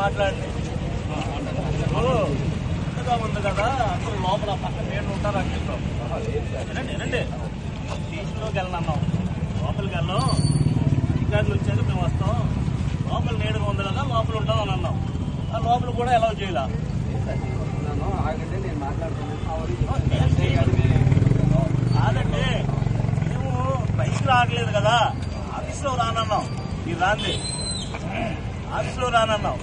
మాట్లాడండి. కొత్తగా ఉంది కదా అందరూ లోపల పక్కన నేను ఉంటారు అని చెప్పాం వినండి వినండి. స్టేషన్లోకి వెళ్ళనన్నాం. లోపలికి వెళ్ళాం. అధికారులు వచ్చాక మేము వస్తాం. లోపల నీడగా ఉంది కదా లోపల ఉంటాం అని అన్నాం. ఆ లోపల కూడా ఎలా చేయాల. కాదండి మేము బయటికి రావట్లేదు కదా. ఆఫీస్లో రానన్నాం. మీరు రాంది ఆఫీస్లో రానన్నాం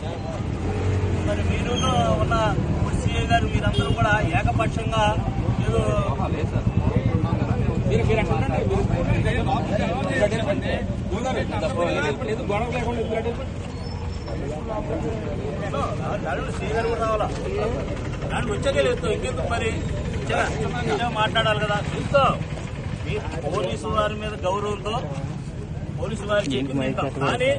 మరి మీరు ఉన్న సీఏ గారు మీరందరూ కూడా ఏకపక్షంగా ఏదో కూడా రావాలా? వచ్చాకే లేదు ఇంకెందుకు మరి? మాట్లాడాలి కదా. చూస్తా. మీ పోలీసు వారి మీద గౌరవంతో పోలీసు వారికి కానీ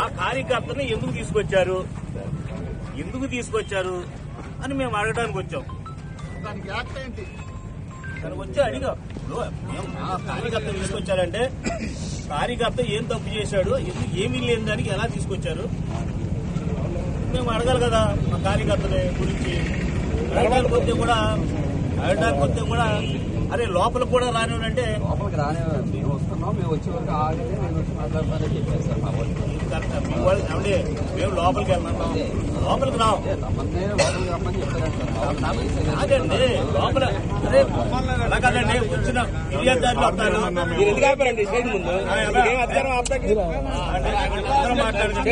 ఆ కార్యకర్తని ఎందుకు తీసుకొచ్చారు? ఎందుకు తీసుకొచ్చారు అని మేము అడగడానికి వచ్చాం. దానికి యాక్ట్ ఏంటి? దానికి వచ్చి అడిగా. కార్యకర్త తీసుకొచ్చారంటే కార్యకర్త ఏం తప్పు చేశాడు? ఏమీ లేని దానికి ఎలా తీసుకొచ్చారు? మేము అడగాలి కదా మా కార్యకర్తల గురించి. అడగడానికి వస్తే కూడా అడగడానికి వస్తే కూడా అరే లోపల కూడా రానివ్వంటే లోపలికి రానే మేము వస్తున్నాం. మేము వచ్చే వరకు ఆగండి. నేను వచ్చి మాట్లాడతానని చెప్పాను సార్ మా వాళ్ళు. మీ వాళ్ళు ఏమండి? మేము లోపలికి వెళ్తున్నాం లోపలికి రావు. లోపలికి రమ్మని చెప్పారు సార్. వాళ్ళు లోపల అరే అలా కాదండి వచ్చిన ఫిర్యాదుదారులు వస్తారు మీరు ఎందుకు ఆపారండి? స్టేజ్ ముందు. ఆ, అందరూ మాట్లాడుకుంటారు